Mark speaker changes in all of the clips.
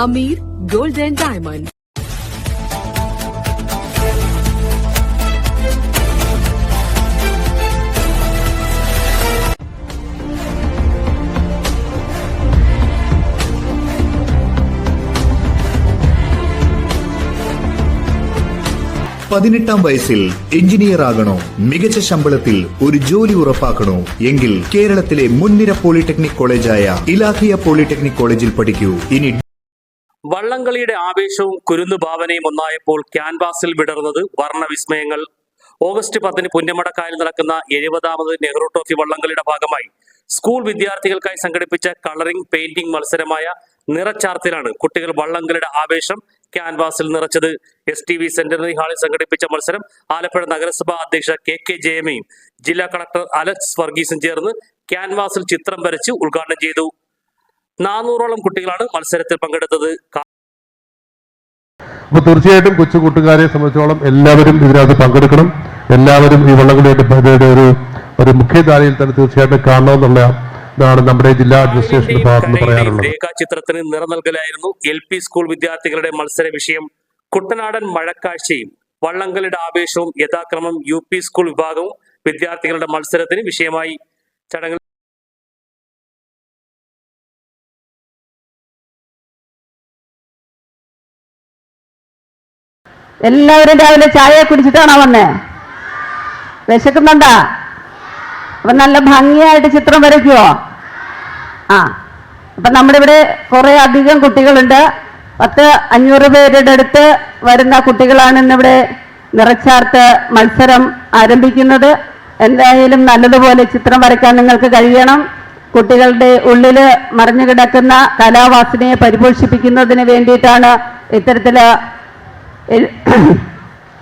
Speaker 1: Hamir and diamond.
Speaker 2: പതിനെട്ടാം വയസ്സിൽ engineer ആകണോ? മികച്ച ശമ്പളത്തിൽ ഒരു ജോലി ഉറപ്പാക്കണോ? എങ്കിൽ കേരളത്തിലെ മുൻനിര പോളിടെക്നിക് കോളേജായ ഇലാഹിയ പോളിടെക്നിക് കോളേജിൽ പഠിക്കൂ. ഇനി
Speaker 3: വള്ളംകളിയുടെ ആവേശവും കുരുന്നു ഭാവനയും ഒന്നായപ്പോൾ ക്യാൻവാസിൽ വിടർന്നത് വർണവിസ്മയങ്ങൾ ഓഗസ്റ്റ് പത്തിന് പുന്നമടക്കായൽ നടക്കുന്ന എഴുപതാമത് നെഹ്റു ട്രോഫി വള്ളംകളിയുടെ ഭാഗമായി സ്കൂൾ വിദ്യാർത്ഥികൾക്കായി സംഘടിപ്പിച്ച കളറിംഗ് പെയിന്റിംഗ് മത്സരമായ നിറച്ചാർത്തിലാണ് കുട്ടികൾ വള്ളംകളിയുടെ ആവേശം ക്യാൻവാസിൽ നിറച്ചത്. എസ് ടി വി സെന്റിനറി ഹാളിൽ സംഘടിപ്പിച്ച മത്സരം ആലപ്പുഴ നഗരസഭാ അധ്യക്ഷ കെ കെ ജയമയും ജില്ലാ കളക്ടർ അലക്സ് വർഗീസും ചേർന്ന് ക്യാൻവാസിൽ ചിത്രം വരച്ച് ഉദ്ഘാടനം ചെയ്തു. നാനൂറോളം കുട്ടികളാണ് മത്സരത്തിൽ പങ്കെടുത്തത്.
Speaker 4: അപ്പൊ തീർച്ചയായിട്ടും കൊച്ചു കൂട്ടുകാരെ സംബന്ധിച്ചോളം എല്ലാവരും ഇതിനകത്ത് പങ്കെടുക്കണം. എല്ലാവരും ഈ വള്ളംകളിയുടെ ഒരു ഒരു മുഖ്യധാരയിൽ തന്നെ തീർച്ചയായിട്ടും കാണണമെന്നുള്ള ഇതാണ് നമ്മുടെ ജില്ലാ അഡ്മിനിസ്ട്രേഷന്റെ ഭാഗത്ത് പറയാനുള്ളത്.
Speaker 3: രേഖാചിത്രത്തിന് നിറം നൽകലായിരുന്നു എൽ പി സ്കൂൾ വിദ്യാർത്ഥികളുടെ മത്സര വിഷയം കുട്ടനാടൻ മഴക്കാഴ്ചയും വള്ളംകളിയുടെ ആവേശവും യഥാക്രമം യു പി സ്കൂൾ വിഭാഗവും വിദ്യാർത്ഥികളുടെ മത്സരത്തിന് വിഷയമായി ചടങ്ങിൽ
Speaker 5: എല്ലാവരും രാവിലെ ചായ കുടിച്ചിട്ടാണോ വന്നേ? വിശക്കുന്നുണ്ടാ? അപ്പൊ നല്ല ഭംഗിയായിട്ട് ചിത്രം വരയ്ക്കുവോ? ആ അപ്പൊ നമ്മുടെ ഇവിടെ കുറെ അധികം കുട്ടികളുണ്ട്. പത്ത് അഞ്ഞൂറ് പേരുടെ അടുത്ത് വരുന്ന കുട്ടികളാണ് ഇന്നിവിടെ നിറച്ചാർത്ത് മത്സരം ആരംഭിക്കുന്നത്. എന്തായാലും നല്ലതുപോലെ ചിത്രം വരയ്ക്കാൻ നിങ്ങൾക്ക് കഴിയണം. കുട്ടികളുടെ ഉള്ളിൽ മറിഞ്ഞു കിടക്കുന്ന കലാവാസനയെ പരിപോഷിപ്പിക്കുന്നതിന് വേണ്ടിയിട്ടാണ് ഇത്തരത്തിൽ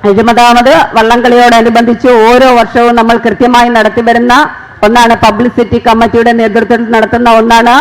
Speaker 5: എഴുപതാമത് വള്ളംകളിയോടനുബന്ധിച്ച് ഓരോ വർഷവും നമ്മൾ കൃത്യമായി നടത്തിവരുന്ന ഒന്നാണ് പബ്ലിസിറ്റി കമ്മിറ്റിയുടെ നേതൃത്വത്തിൽ നടത്തുന്ന ഒന്നാണ്